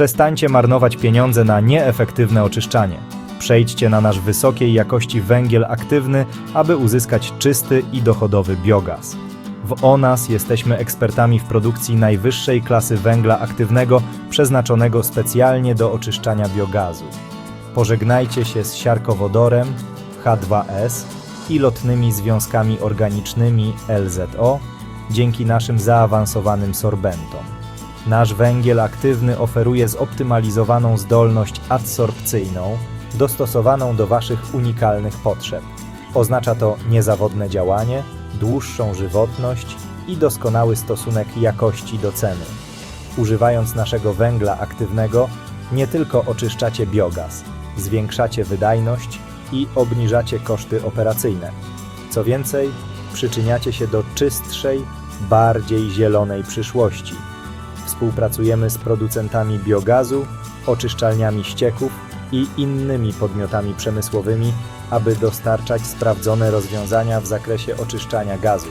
Przestańcie marnować pieniądze na nieefektywne oczyszczanie. Przejdźcie na nasz wysokiej jakości węgiel aktywny, aby uzyskać czysty i dochodowy biogaz. W ONAS jesteśmy ekspertami w produkcji najwyższej klasy węgla aktywnego przeznaczonego specjalnie do oczyszczania biogazu. Pożegnajcie się z siarkowodorem H2S i lotnymi związkami organicznymi LZO dzięki naszym zaawansowanym sorbentom. Nasz węgiel aktywny oferuje zoptymalizowaną zdolność adsorpcyjną, dostosowaną do Waszych unikalnych potrzeb. Oznacza to niezawodne działanie, dłuższą żywotność i doskonały stosunek jakości do ceny. Używając naszego węgla aktywnego, nie tylko oczyszczacie biogaz, zwiększacie wydajność i obniżacie koszty operacyjne. Co więcej, przyczyniacie się do czystszej, bardziej zielonej przyszłości. Współpracujemy z producentami biogazu, oczyszczalniami ścieków i innymi podmiotami przemysłowymi, aby dostarczać sprawdzone rozwiązania w zakresie oczyszczania gazu.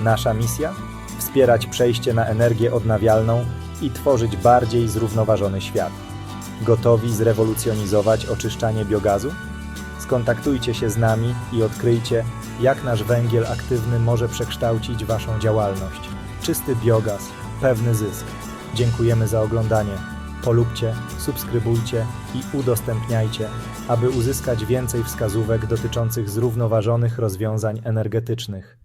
Nasza misja? Wspierać przejście na energię odnawialną i tworzyć bardziej zrównoważony świat. Gotowi zrewolucjonizować oczyszczanie biogazu? Skontaktujcie się z nami i odkryjcie, jak nasz węgiel aktywny może przekształcić Waszą działalność. Czysty biogaz, pewny zysk. Dziękujemy za oglądanie. Polubcie, subskrybujcie i udostępniajcie, aby uzyskać więcej wskazówek dotyczących zrównoważonych rozwiązań energetycznych.